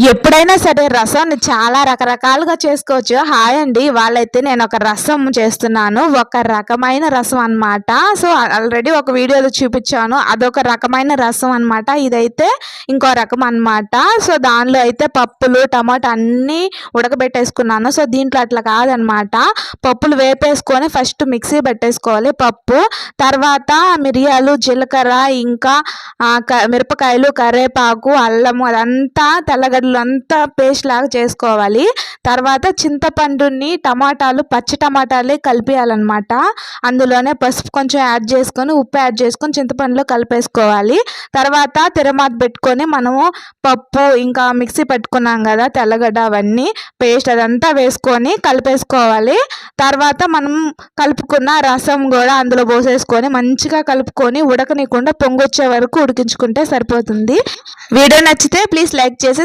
ఎప్పుడైనా సరే రసాన్ని చాలా రకరకాలుగా చేసుకోవచ్చు. హాయ్ అండి వాళ్ళైతే నేను ఒక రసం చేస్తున్నాను. ఒక రకమైన రసం అన్నమాట. సో ఆల్రెడీ ఒక వీడియోలో చూపించాను. అదొక రకమైన రసం అన్నమాట. ఇదైతే ఇంకో రకం అన్నమాట. సో దానిలో అయితే పప్పులు టమాటా అన్నీ ఉడకబెట్టేసుకున్నాను. సో దీంట్లో అట్లా కాదనమాట పప్పులు వేపేసుకొని ఫస్ట్ మిక్సీ పెట్టేసుకోవాలి పప్పు. తర్వాత మిరియాలు జీలకర్ర ఇంకా క- మిరపకాయలు కరివేపాకు అల్లము అదంతా తెల్లగడ్డలు అంతా పేస్ట్ లాగా చేసుకోవాలి. తర్వాత చింతపండుని టమాటాలు పచ్చి టమాటాలే కలిపేయాలన్నమాట. అందులోనే పసుపు కొంచెం యాడ్ చేసుకొని ఉప్పు యాడ్ చేసుకొని చింతపండులో కలిపేసుకోవాలి. తర్వాత తిరమాత పెట్టుకొని మనము పప్పు ఇంకా మిక్సీ పెట్టుకున్నాం కదా తెల్లగడ్డ అవన్నీ పేస్ట్ అదంతా వేసుకొని కలిపేసుకోవాలి. తర్వాత మనం కలుపుకున్న రసం కూడా అందులో పోసేసుకొని మంచిగా కలుపుకొని ఉడకనీయకుండా పొంగొచ్చే వరకు ఉడికించుకుంటే సరిపోతుంది. వీడియో నచ్చితే ప్లీజ్ లైక్ చేసి